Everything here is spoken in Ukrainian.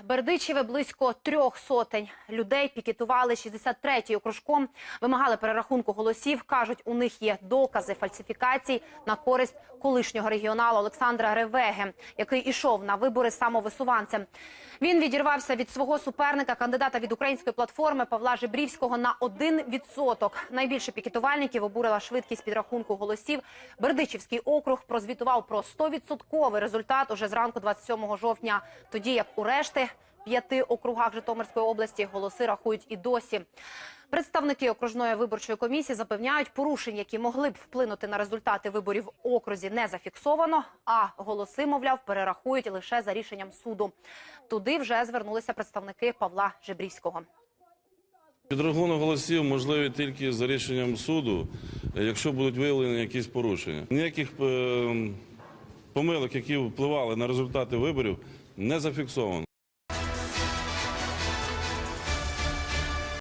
У Бердичеві близько трьох сотень людей пікетували 63-й окружком, вимагали перерахунку голосів. Кажуть, у них є докази фальсифікацій на користь колишнього регіонала Олександра Ревеги, який ішов на вибори самовисуванцем. Він відірвався від свого суперника, кандидата від української платформи Павла Жебрівського на 1%. Найбільше пікетувальників обурила швидкість підрахунку голосів. Бердичівський округ прозвітував про 100% результат уже зранку 27 жовтня, тоді як у решти п'яти округах Житомирської області голоси рахують і досі. Представники окружної виборчої комісії запевняють, порушень, які могли б вплинути на результати виборів в окрузі, не зафіксовано. А голоси, мовляв, перерахують лише за рішенням суду. Туди вже звернулися представники Павла Жебрівського. Підрахунок голосів можливий тільки за рішенням суду, якщо будуть виявлені якісь порушення. Ніяких е, помилок, які впливали на результати виборів, не зафіксовано.